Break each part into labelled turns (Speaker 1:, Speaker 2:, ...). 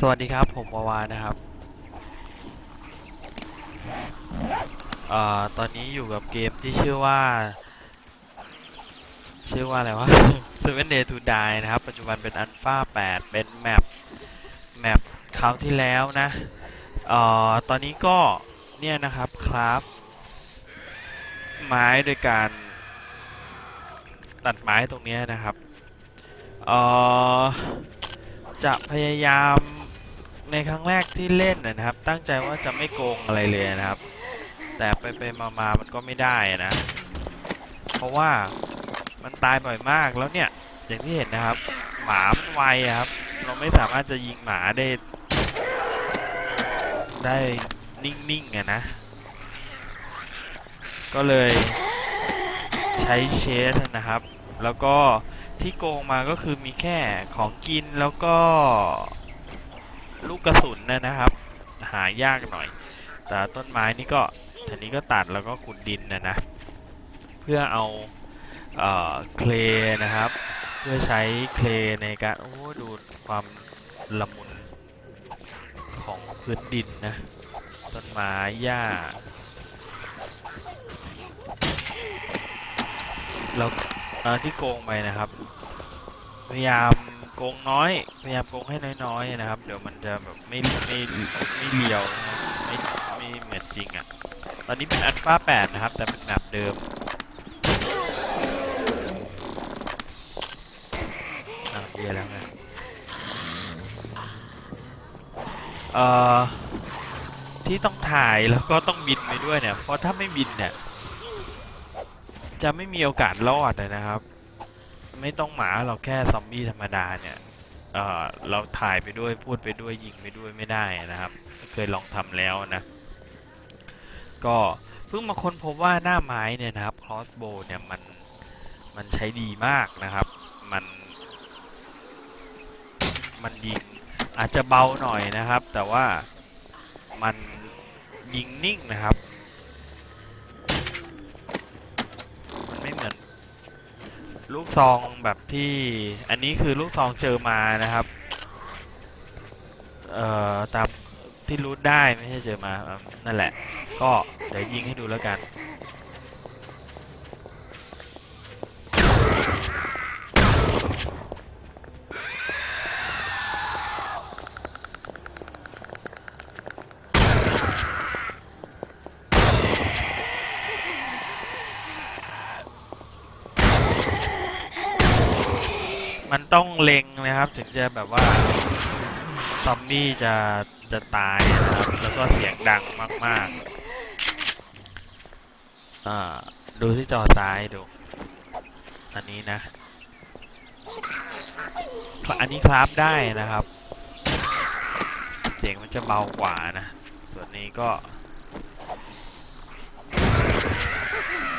Speaker 1: สวัสดีครับผมวาวานะครับอตอนนี้อยู่กับเกมที่ชื่อว่า ชื่อว่าอะไรวะ Seven Day to Die นะครับ ปัจจุบันเป็นอัลฟา8 เป็นแมปแมปคราวที่แล้วนะเอ่อตอนนี้ก็เนี่ยนะครับครับไม้โดยการตัดไม้ตรงนี้นะครับเอ่อจะพยายาม ในครั้งแรกที่เล่นนะครับ ตั้งใจว่าจะไม่โกงอะไรเลยนะครับ แต่ไปไปมามามันก็ไม่ได้นะ เพราะว่ามันตายบ่อยมากแล้วเนี่ย อย่างที่เห็นนะครับ หมามันไวครับ เราไม่สามารถจะยิงหมาได้ ได้นิ่งๆอะนะ ก็เลยใช้เชสนะครับ แล้วก็ที่โกงมาก็คือมีแค่ของกินแล้วก็ ลูกกระสุนนะนะครับ หายากหน่อย แต่ต้นไม้นี่ก็ทีนี้ก็ตัดแล้วก็ขุดดินนะนะ เพื่อเอาเอ่อเคลนะครับ เพื่อใช้เคลในการโอ้ดูความละมุนของพื้นดินนะ ต้นไม้หญ้าแล้วเอ่อที่โกงไปนะครับ พยายาม โกงน้อย พยายามโกงให้น้อยๆนะครับ เดี๋ยวมันจะแบบไม่ไม่ไม่เลียวนะไม่ไม่เหมือนจริงอะ่ะ ตอนนี้เป็นอัลฟา8นะครับ แต่เป็นแบบเดิมอะเบียแล้วไงเอ่อที่ต้องถ่ายแล้วก็ต้องบินไปด้วยเนี่ย เพราะถ้าไม่บินเนี่ย จะไม่มีโอกาสรอดเลยนะครับ ไม่ต้องหมาเราแค่ซอมบี้ธรรมดาเนี่ยเออเราถ่ายไปด้วยพูดไปด้วยยิงไปด้วยไม่ได้นะครับ เคยลองทำแล้วนะ ก็เพิ่งมาค้นพบว่าหน้าไม้เนี่ยนะครับ crossbow เนี่ยมันมันใช้ดีมากนะครับ มัน มันยิงอาจจะเบาหน่อยนะครับ แต่ว่ามันยิงนิ่งนะครับ มันไม่เหมือน ลูกซองแบบที่ อันนี้คือลูกซองเจอมานะครับ เอ่อ ตามที่รู้ได้ไม่ใช่เจอมา นั่นแหละ ก็เดี๋ยวยิงให้ดูแล้วกัน ต้องเล็งนะครับ ถึงจะแบบว่าซอมบี้จะจะตายนะครับแล้วก็เสียงดังมากๆอ่าดูที่จอซ้ายดู อันนี้นะ อันนี้คราฟได้นะครับ เสียงมันจะเบากว่านะ ส่วนนี้ก็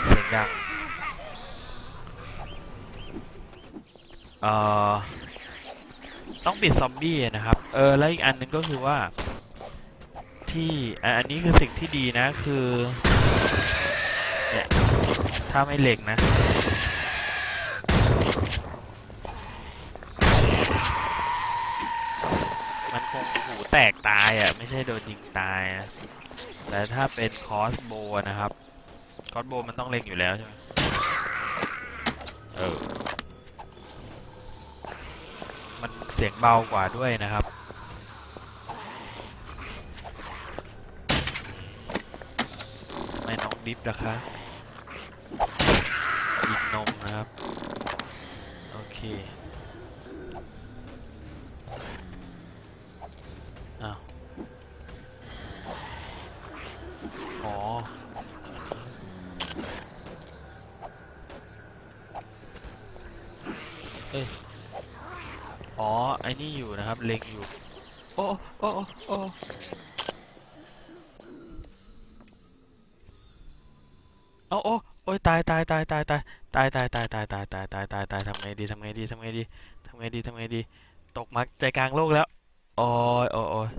Speaker 1: เสียงดัง เอ่อต้องปิดซอมบี้นะครับ เออ แล้วอีกอันหนึงก็คือว่า ที่อันนี้คือสิ่งที่ดีนะคือเนี่ยถ้าไม่เหล็กนะ มันคงหูแตกตายอะ ไม่ใช่โดนยิงตายอะแต่ถ้าเป็นคอสโบนะครับ คอสโบมันต้องเล็งอยู่แล้วใช่ไหมเออ มัน เสียงเบากว่าด้วยนะครับ ไม่น้องดิฟนะคะกินนมนะครับ โอเค อ้าว อ๋อ เอ้ย อ๋อ ไอ้ นะครับเล็งอยู่ โอ้โอ้โอ้โอ้โอ้โอ้ยตายตายตายตายตายตายตายตายตายตายตายตายตายตายทำไงดีทำไงดีทำไงดีทำไงดีทำไงดี ตกมาใจกลางโลกแล้วโอ้ยโอ้ยโอ้ย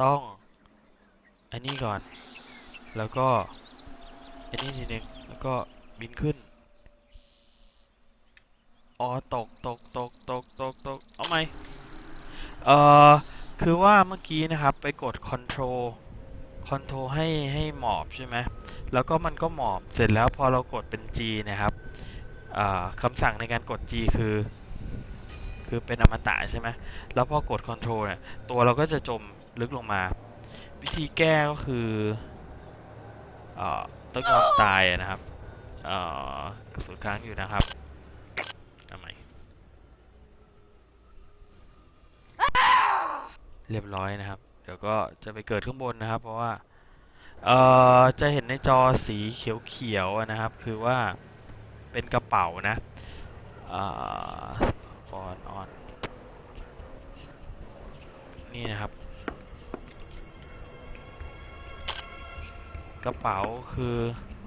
Speaker 1: ต้อง อันนี้ก่อน แล้วก็ อันนี้ทีนึงแล้วก็บินขึ้น อ๋อตกตกตกตกตกตกเอาไหมเอ่อคือว่าเมื่อกี้นะครับไปกด Control Control ให้ให้หมอบใช่ไหมแล้วก็มันก็หมอบเสร็จแล้วพอเรากดเป็น G นะครับอ่าคำสั่งในการกด G คือ คือเป็นอมตะใช่ไหมแล้วพอกด Control เนี่ยตัวเราก็จะจมลึกลงมา วิธีแก้ก็คือเอ่อต้องยอมตายนะครับเอ่อกระสุนค้างอยู่นะครับทำไม เรียบร้อยนะครับ เดี๋ยวก็จะไปเกิดข้างบนนะครับ เพราะว่าเอ่อจะเห็นในจอสีเขียวๆนะครับ คือว่าเป็นกระเป๋านะอ่าฟอนออนนี่นะครับ กระเป๋าคือ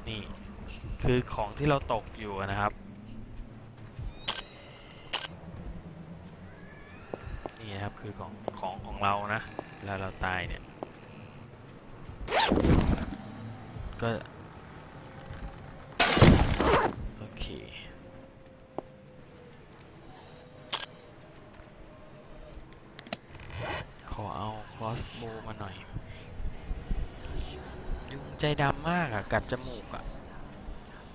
Speaker 1: นี่คือของที่เราตกอยู่นะครับ นะครับคือของของของเรานะเวลาเราตายเนี่ย ก็โอเคขอเอาคอสโบมาหน่อยยุงใจดำมากอะกัดจมูกอะ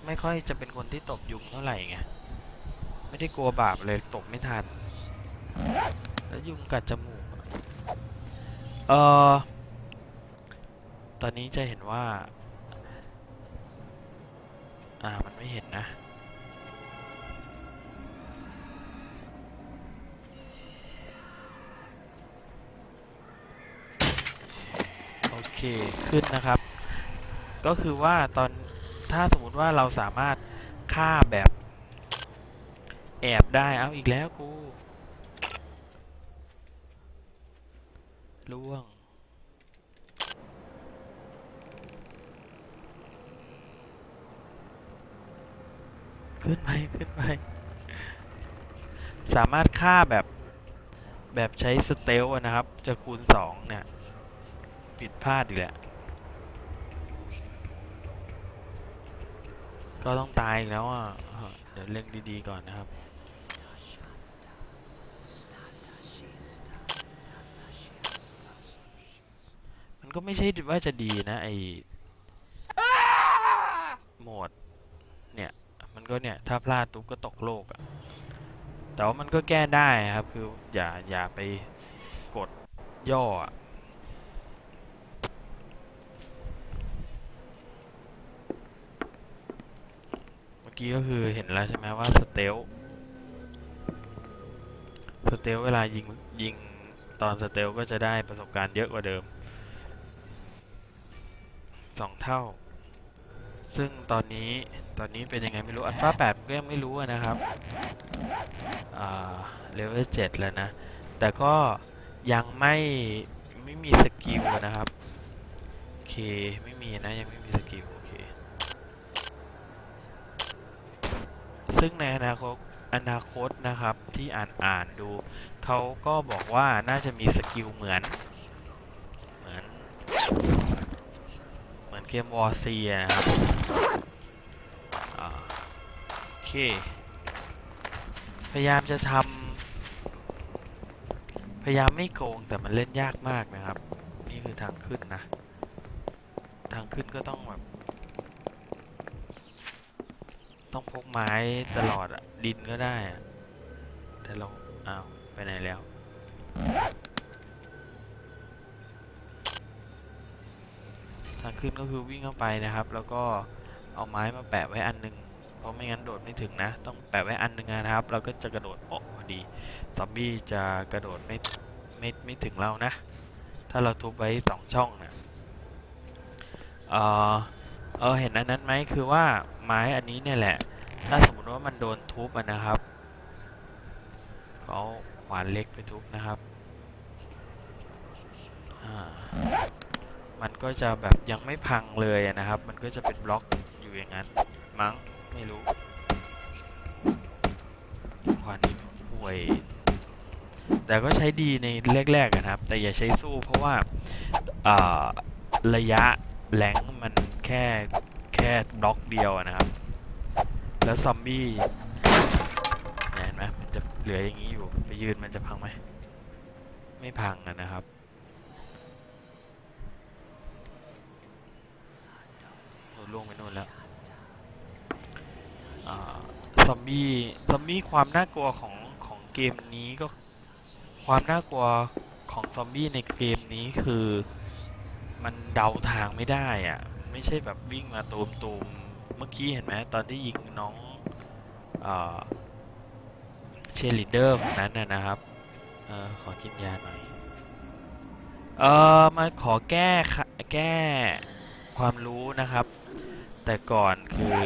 Speaker 1: ไม่ค่อยจะเป็นคนที่ตบยุงเท่าไหร่ไงไม่ได้กลัวบาปเลยตบไม่ทัน แล้วยุงกัดจมูกเอ่อตอนนี้จะเห็นว่า อ่า มันไม่เห็นนะโอเค ขึ้นนะครับ ก็คือว่าตอนถ้าสมมติว่าเราสามารถฆ่าแบบ แอบได้ เอาอีกแล้วกู ล่วง ขึ้นไป ขึ้นไป สามารถฆ่าแบบ แบบใช้สเตลนะครับ จะคูณสองเนี่ย ผิดพลาดอีกแหละ ก็ต้องตายอีกแล้วอะ เดี๋ยวเล่งดีๆก่อนนะครับ มัน ก็ไม่ใช่ว่าจะดีนะไอโหมด เนี่ย มันก็เนี่ย ถ้าพลาดตุ๊บก็ตกโลกอะแต่ว่ามันก็แก้ได้ครับ คืออย่าอย่าไปกดย่ออะเมื่อกี้ก็คือเห็นแล้วใช่ไหมว่าสเตลสเตลเวลายิงยิงตอนสเตลก็จะได้ประสบการณ์เยอะกว่าเดิม สองเท่า ซึ่งตอนนี้ตอนนี้เป็นยังไงไม่รู้อัลฟาแปดก็ยังไม่รู้นะครับเลเวลเจ็ดแล้วนะ แต่ก็ยังไม่ไม่มีสกิลนะครับโอเคไม่มีนะยังไม่มีสกิลโอเคซึ่งในอนาคตอนาคตนะครับที่อ่านอ่านดู เขาก็บอกว่าน่าจะมีสกิลเหมือน เหมือน เกมวอร์ซีนะครับโอเค พยายามจะทำพยายามไม่โกงแต่มันเล่นยากมากนะครับ นี่คือทางขึ้นนะ ทางขึ้นก็ต้องแบบต้องพกไม้ตลอดอะดินก็ได้อะแต่เราอ้าว ไปไหนแล้ว ทาง ขึ้นก็คือวิ่งเข้าไปนะครับ แล้วก็เอาไม้มาแปะไว้อันหนึง เพราะไม่งั้นโดดไม่ถึงนะ ต้องแปะไว้อันหนึงนะครับ เราก็จะกระโดดออกพอดี ซอมบี้จะกระโดดไม่ไม่ไม่ถึงเรานะ ถ้าเราทุบไว้สองช่องนะเออเออเห็นอันนั้นไหมคือว่าไม้อันนี้เนี่ยแหละ ถ้าสมมติว่ามันโดนทุบนะครับเขาเอาขวานเล็กไปทุบนะครับอ่า มันก็จะแบบยังไม่พังเลยนะครับ มันก็จะเป็นบล็อกอยู่อย่างนั้น มั้งไม่รู้ขวานนี้ห่วย แต่ก็ใช้ดีในแรกๆนะครับ แต่อย่าใช้สู้เพราะว่าระยะแหลงมันแค่แค่บล็อกเดียวนะครับ แล้วซอมบี้เห็นไหมมันจะเหลืออย่างนี้อยู่ ไปยืนมันจะพังไหม ไม่พังนะครับ โดน ล่วงไปนู่นแล้วอซอมบี้ซอมบี้ความน่ากลัวของของเกมนี้ก็ ความน่ากลัวของซอมบี้ในเกมนี้คือมันเดาทางไม่ได้อะไม่ใช่แบบวิ่งมาตูมตูมเมื่อกี้เห็นไหมตอนที่ยิงน้องเชลิเดอร์คนนั้นนะครับออขอกินยาหน่อยเออมาขอแก้แก้ความรู้นะครับ แต่ก่อนคือ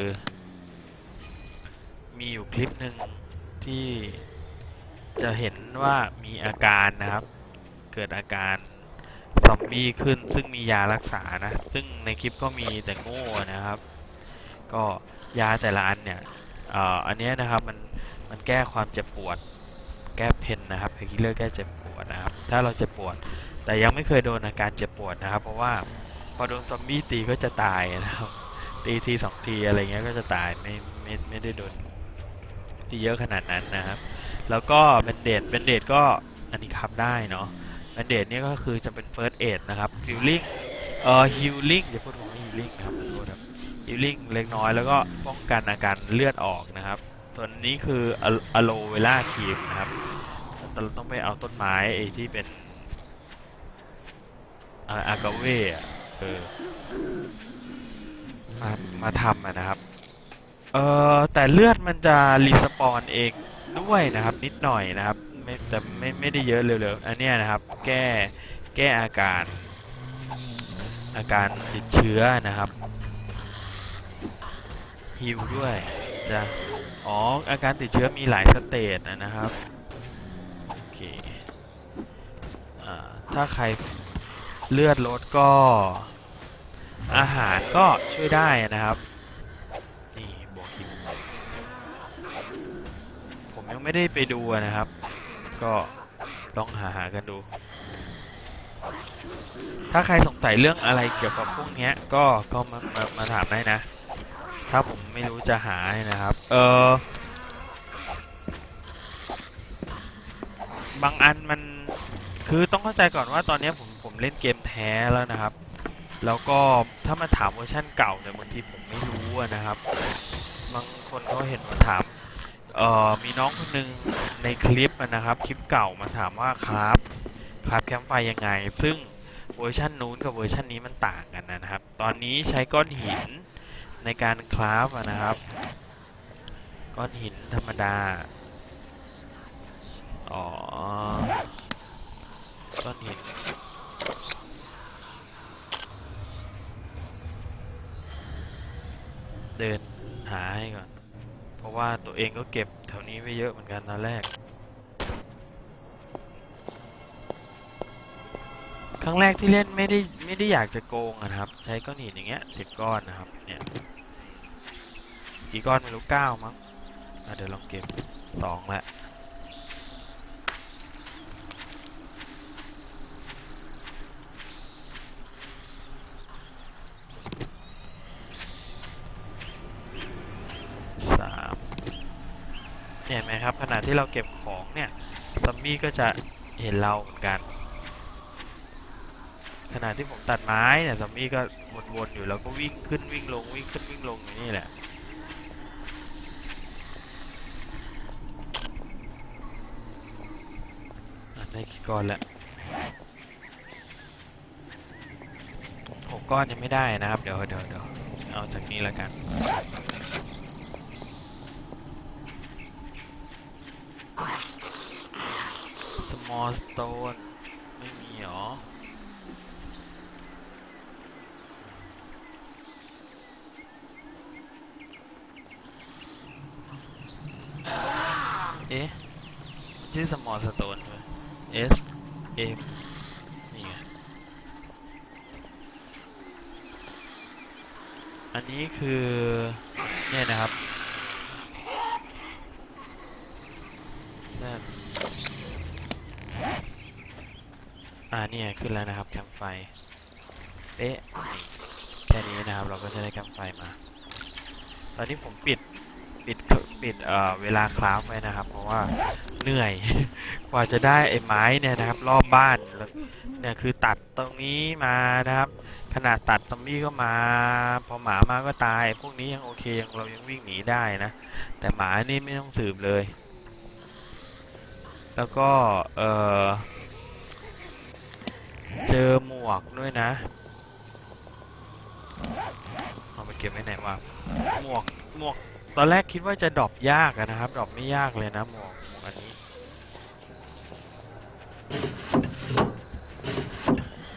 Speaker 1: มีอยู่คลิปหนึ่งที่จะเห็นว่ามีอาการนะครับ เกิดอาการซอมบี้ขึ้นซึ่งมียารักษานะ ซึ่งในคลิปก็มีแต่โง่นะครับ ก็ยาแต่ละอันเนี่ยเอ่ออันนี้นะครับมันมันแก้ความเจ็บปวด แก้เพนนะครับเพคิเลอร์แก้เจ็บปวดนะครับ ถ้าเราเจ็บปวด แต่ยังไม่เคยโดนอาการเจ็บปวดนะครับ เพราะว่าพอโดนซอมบี้ตีก็จะตายนะครับ ตีทีสองทีอะไรเงี้ยก็จะตายไม่ไม่ไม่ได้โดนตีเยอะขนาดนั้นนะครับ แล้วก็เบนเดดเบนเดดก็อันนี้ขับได้เนาะเบนเดดเนี่ยก็คือจะเป็นเฟิร์สเอดนะครับฮิลลิ่งเอ่อฮิลลิ่งอย่าพูดว่าฮิลลิ่งครับขอโทษครับฮิลลิ่งเล็กน้อยแล้วก็ป้องกันอาการเลือดออกนะครับ ส่วนนี้คืออะโลเวล่าครีมนะครับเราต้องไปเอาต้นไม้ไอ้ที่เป็นอะอากาเว่ะเออ มามาทำนะครับ เออแต่เลือดมันจะรีสปอนเองด้วยนะครับ นิดหน่อยนะครับไม่แต่ไม่ไม่ได้เยอะเร็วๆอันเนี้ยนะครับ แก้แก้อาการ อาการติดเชื้อนะครับฮิวด้วยจะอ๋ออาการติดเชื้อมีหลายสเตจนะนะครับโอเคอ่าถ้าใครเลือดลดก็ อาหารก็ช่วยได้นะครับ นี่บวกฮิวผมยังไม่ได้ไปดูนะครับ ก็ต้องหาหากันดู ถ้าใครสงสัยเรื่องอะไรเกี่ยวกับพวกนี้ก็ก็มามามาถามได้นะ ถ้าผมไม่รู้จะหาให้นะครับ เออบางอันมันคือต้องเข้าใจก่อนว่าตอนนี้ผมผมเล่นเกมแท้แล้วนะครับ แล้วก็ถ้ามาถามเวอร์ชันเก่าเนี่ยบางทีผมไม่รู้นะครับ บางคนเขาเห็นมาถามเอ่อมีน้องคนหนึ่งในคลิปนะครับคลิปเก่ามาถามว่าครับครับแคมไฟยังไง ซึ่งเวอร์ชันนู้นกับเวอร์ชันนี้มันต่างกันนะครับ ตอนนี้ใช้ก้อนหินในการคราฟนะครับ ก้อนหินธรรมดาอ๋อก้อนหิน เดินหาให้ก่อน เพราะว่าตัวเองก็เก็บแถวนี้ไม่เยอะเหมือนกันตอนแรก ครั้งแรกที่เล่นไม่ได้ไม่ได้อยากจะโกงนะครับ ใช้ก้อนหินอย่างเงี้ยสิบก้อนนะครับ เนี่ยกี่ก้อนไม่รู้เก้ามั้งเดี๋ยวลองเก็บสองละสาม เนี่ยเห็นไหมครับขณะที่เราเก็บของเนี่ยซัมมี่ก็จะเห็นเราเหมือนกัน ขณะที่ผมตัดไม้เนี่ยซอมบี้ก็วนๆอยู่แล้วก็วิ่งขึ้นวิ่งลงวิ่งขึ้นวิ่งลงอยู่นี่แหละอะได้กี่ก้อนแล้วหกก้อนยังไม่ได้นะครับ เดี๋ยวเดี๋ยวเดี๋ยวเอาจากนี้แล้วกัน small stone ไม่มีหรอ เอ๊ะชื่อ small stone ใช่ไหม S M นี่ไง อันนี้คือ เนี่ยนะครับนั่นอ่า เนี่ยขึ้นแล้วนะครับแคมไฟเอ๊ะแค่นี้นะครับ เราก็จะได้แคมไฟมา ตอนนี้ผมปิดปิดปิดเอ่อเวลาคราฟไว้นะครับ เพราะว่าเหนื่อย กว่าจะได้ไอ้ไม้เนี่ยนะครับ รอบบ้านแล้วเนี่ยคือตัดตรงนี้มานะครับ ขนาดตัดซอมบี้ก็มา พอหมามาก็ตาย พวกนี้ยังโอเคยังเรายังวิ่งหนีได้นะ แต่หมานี่ไม่ต้องสืบเลย แล้วก็เออ เจอหมวกด้วยนะ เอาไปเก็บไว้ไหนวะหมวกหมวก ตอนแรกคิดว่าจะดรอปยากอะนะครับ ดรอปไม่ยากเลยนะหมวกหมวกอันนี้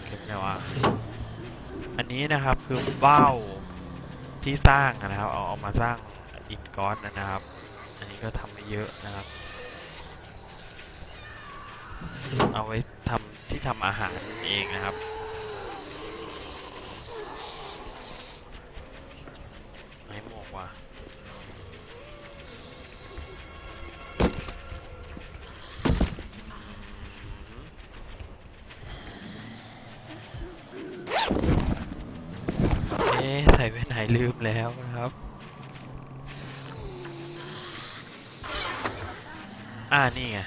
Speaker 1: เก็บไงวะอันนี้นะครับคือเบ้าที่สร้างนะครับ เอาเอามาสร้างอิฐก้อนนะครับ อันนี้ก็ทำไปเยอะนะครับ เอาไว้ ทำที่ทำอาหารเองนะครับ ไม้หมวกว่ะเอ๊ะใส่ไปไหนลืมแล้วนะครับอ่านี่ไง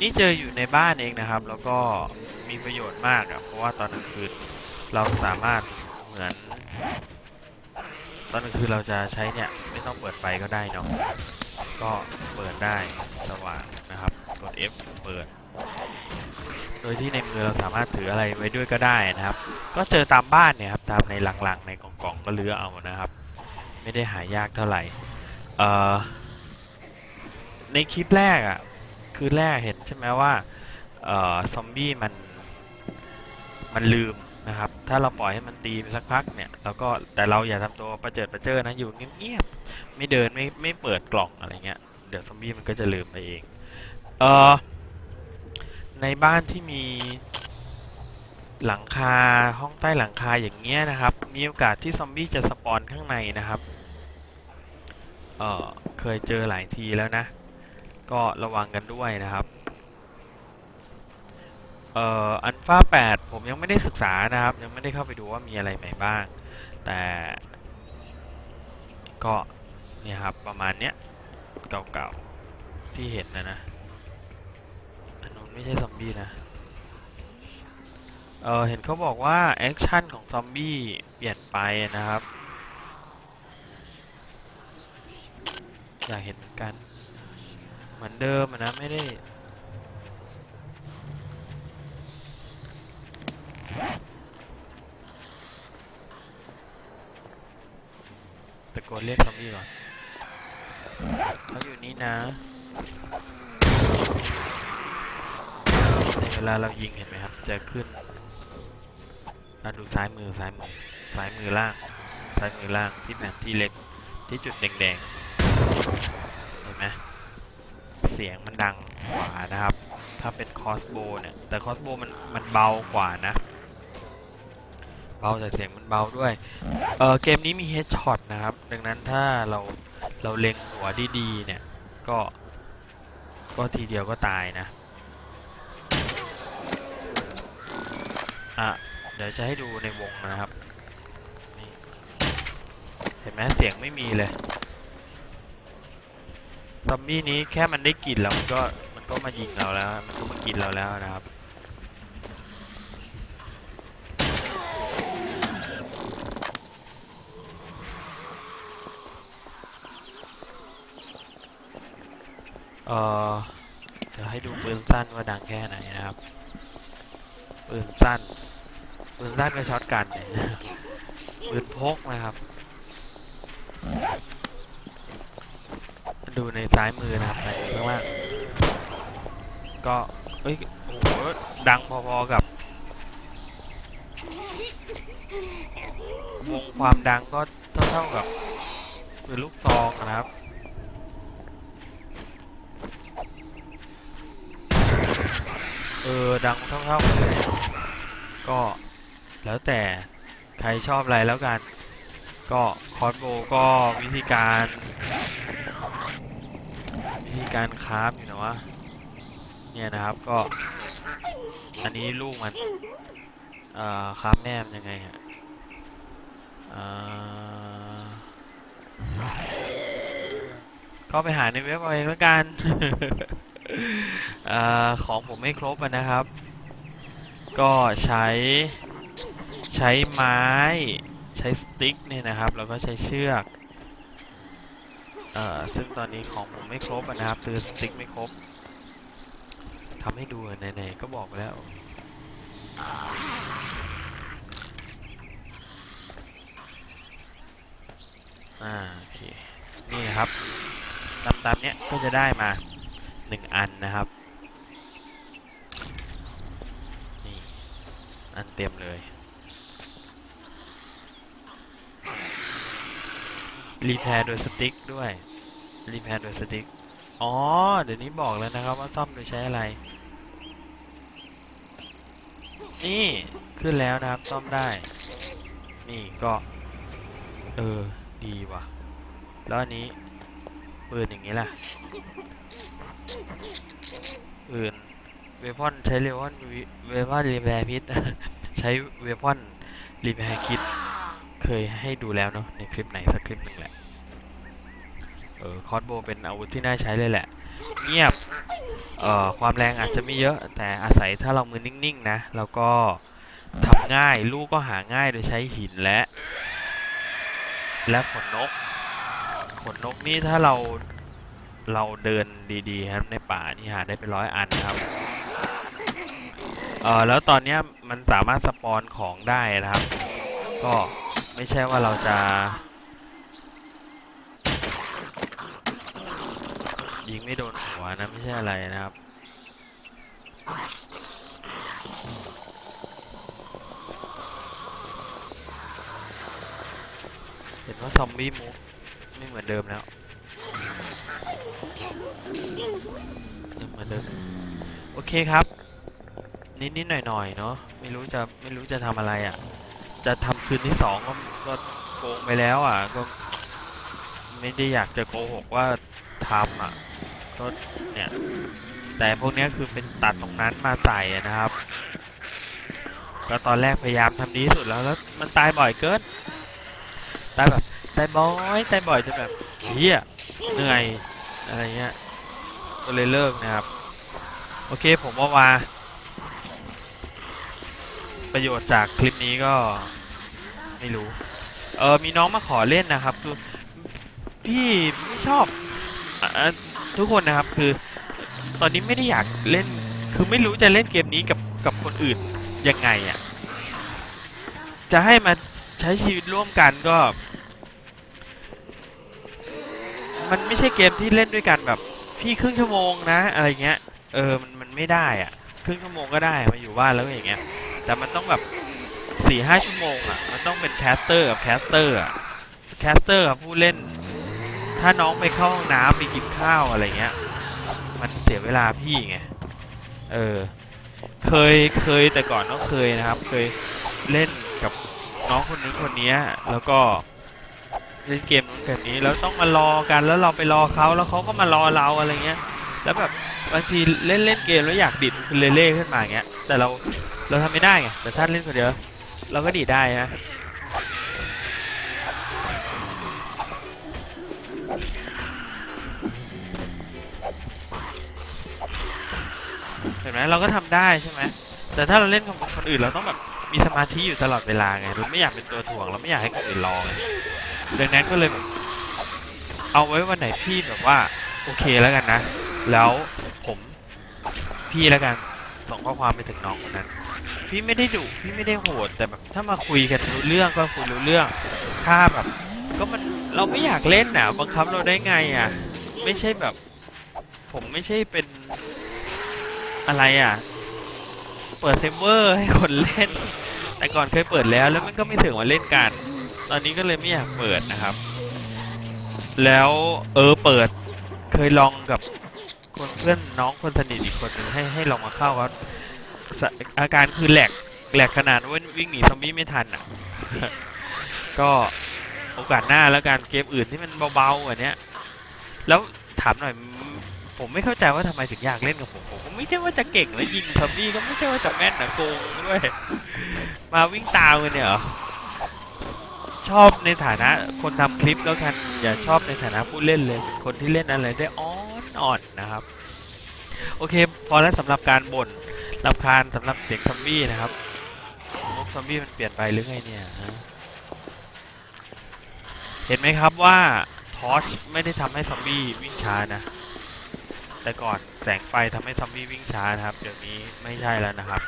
Speaker 1: นี่เจออยู่ในบ้านเองนะครับ แล้วก็มีประโยชน์มากอะเพราะว่าตอนกลางคืนเราสามารถเหมือน ตอนกลางคืนเราจะใช้เนี่ย ไม่ต้องเปิดไฟก็ได้เนาะก็เปิดได้สว่างนะครับกด F เปิด โดยที่ในมือเราสามารถถืออะไรไว้ด้วยก็ได้นะครับ ก็เจอตามบ้านเนี่ยครับตามในหลังๆในกล่องๆก็เลือเอานะครับ ไม่ได้หายากเท่าไหร่ในคลิปแรกอะ่ะ คือแรกเห็นใช่ไหมว่าเอ่อซอมบี้มันมันลืมนะครับ ถ้าเราปล่อยให้มันตีสักพักเนี่ยแล้วก็แต่เราอย่าทำตัวประเจิดประเจิอนะอยู่เงียบๆไม่เดินไม่ไม่เปิดกล่องอะไรเงี้ยเดี๋ยวซอมบี้มันก็จะลืมไปเองเอ่อในบ้านที่มีหลังคาห้องใต้หลังคาอย่างเงี้ยนะครับ มีโอกาสที่ซอมบี้จะสปอนข้างในนะครับ เออเคยเจอหลายทีแล้วนะ ก็ระวังกันด้วยนะครับเอ่ออันฟ้า8 ผมยังไม่ได้ศึกษานะครับ ยังไม่ได้เข้าไปดูว่ามีอะไรใหม่บ้าง แต่ ก็เนี่ยครับประมาณเนี้ยเก่าๆ ที่เห็นนะนะอันนู้นไม่ใช่ซอมบี้นะเออเห็นเขาบอกว่า แอคชั่นของซอมบี้เปลี่ยนไปนะครับ อยากเห็นเหมือนกัน เหมือนเดิมนะไม่ได้ตะโกนเรียกซอมบี้ก่อนเขาอยู่นี่นะในเวลาเรายิงเห็นไหมครับ จะขึ้นมาดูซ้ายมือซ้ายมือซ้ายมือล่างซ้ายมือล่างที่แผนที่เล็กที่จุดแดงๆ สียงมันดังกว่านะครับ ถ้าเป็นคอสโบเนี่ย แต่คอสโบมันมันเบากว่านะ เบาแต่เสียงมันเบาด้วย เออเกมนี้มีเฮดช็อตนะครับ ดังนั้นถ้าเราเราเล็งหัวดีๆเนี่ย ก็ ก็ทีเดียวก็ตายนะ อะ เดี๋ยวจะให้ดูในวงนะครับ นี่ เห็นไหมเสียงไม่มีเลย ซอมบี้นี้แค่มันได้กลิ่นแล้วมันก็มันก็มายิงเราแล้ว มันก็มากินเราแล้วนะครับ เออเดี๋ยวให้ดูปืนสั้นว่าดังแค่ไหนนะครับ ปืนสั้น ปืนสั้นก็ช็อตกันปืนพกนะครับ ดูในซ้ายมือนะครับในข้างล่างก็เอ้ยโอ้โหดังพอๆกับวงความดังก็เท่าๆกับปืนลูกซองนะครับเออดังเท่าๆเลยก็แล้วแต่ใครชอบอะไรแล้วกัน ก็คอสโบก็วิธีการ การคราฟอยู่นะวะ เนี่ยนะครับก็ อันนี้ลูกมัน เอ่อคราฟแม่มันยังไงฮะเอ่อก็ไปหาในเว็บเอาเองแล้วกันอของผมไม่ครบนะครับ ก็ใช้ใช้ไม้ ใช้สติ๊กเนี่ยนะครับ แล้วก็ใช้เชือก อ่อซึ่งตอนนี้ของผมไม่ครบนะครับซื้อสติ๊กไม่ครบทำให้ดูไหนๆก็บอกแล้วอ่าโอเคนี่นะครับตามตามๆเนี้ยก็จะได้มาหนึ่งอันนะครับนี่อันเต็มเลยรีแพร์โดยสติ๊กด้วย รีแพร์โดยสติ๊ก อ๋อ เดี๋ยวนี้บอกแล้วนะครับว่าซ่อมโดยใช้อะไร นี่ ขึ้นแล้วนะครับ ซ่อมได้ นี่ก็ เออ ดีว่ะ แล้วอันนี้ปืนอย่างนี้ล่ะปืนเวพอนใช้เวพอนเวพอนรีแพร์พิษ ใช้เวพอนรีแพร์คิด เคยให้ดูแล้วเนาะในคลิปไหนสักคลิปหนึ่งแหละ เออคอร์สโบเป็นอาวุธที่น่าใช้เลยแหละ เงียบ เอ่อความแรงอาจจะไม่เยอะ แต่อาศัยถ้าเรามือนิ่งๆนะแล้วก็ทำง่ายลูกก็หาง่ายโดยใช้หินและ และขนนก ขนนกนี่ถ้าเราเราเดินดีๆครับในป่านี่หาได้เป็นร้อยอันครับเออแล้วตอนนี้มันสามารถสปอนของได้นะครับ ก็ไม่ใช่ว่าเราจะ ยิงไม่โดนหัวนะ ไม่ใช่อะไรนะครับ เห็นว่าซอมบี้มุกไม่เหมือนเดิมแล้วยังเหมือนเดิมโอเคครับ นิดๆหน่อยๆเนาะไม่รู้จะไม่รู้จะทำอะไรอะ่ะ จะทำคืนที่สองก็ก็โกงไปแล้วอะก็ไม่ได้อยากจะโกหกว่าทำอะ ก็เนี่ยแต่พวกนี้คือเป็นตัดตรงนั้นมาใส่นะครับ ก็ตอนแรกพยายามทำดีสุดแล้วแล้วมันตายบ่อยเกินตายแบบตายบ่อยตายบ่อยจนแบบเฮียเหนื่อยอะไรเงี้ยก็เลยเลิกนะครับ โอเคผมว่าว่าประโยชน์จากคลิปนี้ก็ไม่รู้ เออมีน้องมาขอเล่นนะครับคือพี่ไม่ชอบ ทุกคนนะครับ คือตอนนี้ไม่ได้อยากเล่น คือไม่รู้จะเล่นเกมนี้กับกับคนอื่นยังไงอะ่ะ จะให้มาใช้ชีวิตร่วมกันก็ มันไม่ใช่เกมที่เล่นด้วยกันแบบ พี่ครึ่งชั่วโมงนะ อะไรเงี้ย เออ มันมันไม่ได้อะ่ะ ครึ่งชั่วโมงก็ได้ มาอยู่บ้านแล้วอย่างเงี้ย แต่มันต้องแบบสี่ห้าชั่วโมงอะ มันต้องเป็นแคสเตอร์กับแคสเตอร์อะแคสเตอร์กับผู้เล่น ถ้าน้องไปเข้าห้องน้ำไปกินข้าวอะไรเงี้ย มันเสียเวลาพี่ไง เออ เคย เคยแต่ก่อนก็เคยนะครับ เคยเล่นกับน้องคนนึงคนนี้แล้วก็เล่นเกมนู้นแบบนี้แล้วต้องมารอกันแล้วเราไปรอเขาแล้วเขาก็มารอเราอะไรเงี้ย แล้วแบบบางทีเล่นเล่นเกมแล้วอยากดิดคือเล่ขึ้นมาเงี้ย แต่เราเราทำไม่ได้ไงแต่ถ้าเล่นคนเดียวเราก็ดีดได้นะ เห็นไหมเราก็ทำได้ใช่ไหมแต่ถ้าเราเล่นกับคนอื่นเราต้องแบบมีสมาธิอยู่ตลอดเวลาไงเราไม่อยากเป็นตัวถ่วงเราไม่อยากให้คนอื่นรองดังนั้นก็เลยแบบเอาไว้วันไหนพี่แบบว่าโอเคแล้วกันนะ แล้วผมพี่แล้วกันส่งข้อความไปถึงน้องคนนั้น พี่ไม่ได้ดุพี่ไม่ได้โหดแต่แบบถ้ามาคุยกันรู้เรื่องก็คุยรู้เรื่อง ถ้าแบบ ก็มันเราไม่อยากเล่นน่ะบังคับเราได้ไงอะ ไม่ใช่แบบ ผมไม่ใช่เป็น อะไรอะ เปิดเซิร์ฟเวอร์ให้คนเล่น แต่ก่อนเคยเปิดแล้วแล้วมันก็ไม่ถึงมาเล่นกัน ตอนนี้ก็เลยไม่อยากเปิดนะครับ แล้วเออเปิดเคยลองกับคนเพื่อนน้องคนสนิทอีกคนหนึ่งให้ให้ลองมาเข้าก็อาการคือแหลกแหลกขนาดว่าวิ่งหนีซอมบี้ไม่ทันอะ ก็โอกาสหน้าแล้วกันเกมอื่นที่มันเบาๆกว่าเนี้ย แล้วถามหน่อย ผมไม่เข้าใจว่าทำไมถึงอยากเล่นกับผม ไม่ใช่ว่าจะเก่งแล้วยิงซอมบี้ก็ไม่ใช่ว่าจะแม่นนะโกงด้วยมาวิ่งตามกันเนี่ยเหรอชอบในฐานะคนทำคลิปแล้วกันอย่าชอบในฐานะผู้เล่นเลยคนที่เล่นอะไรได้อ่อนอ่อนนะครับ โอเค พอแล้วสำหรับการบ่นรำคาญสำหรับเสียงซอมบี้นะครับนกซอมบี้มันเปลี่ยนไปหรือไงเนี่ยเห็นไหมครับว่าทอชไม่ได้ทำให้ซอมบี้วิ่งช้านะ แต่ก่อนแสงไฟทำให้ซอมบี้วิ่งช้านะครับ เดี๋ยวนี้ไม่ใช่แล้วนะครับ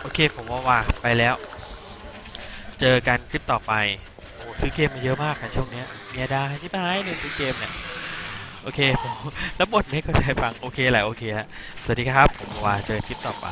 Speaker 1: โอเคผมว่าว่าไปแล้ว เจอกันคลิปต่อไปโอ้ซื้อเกมมาเยอะมากนะช่วงนี้เมียดาที่บ้านเนี่ยซื้อเกมเนี่ยโอเคผมแล้วบทไม่เข้าใจฟังโอเคแหละโอเคฮะสวัสดีครับ ผมว่าเจอคลิปต่อไป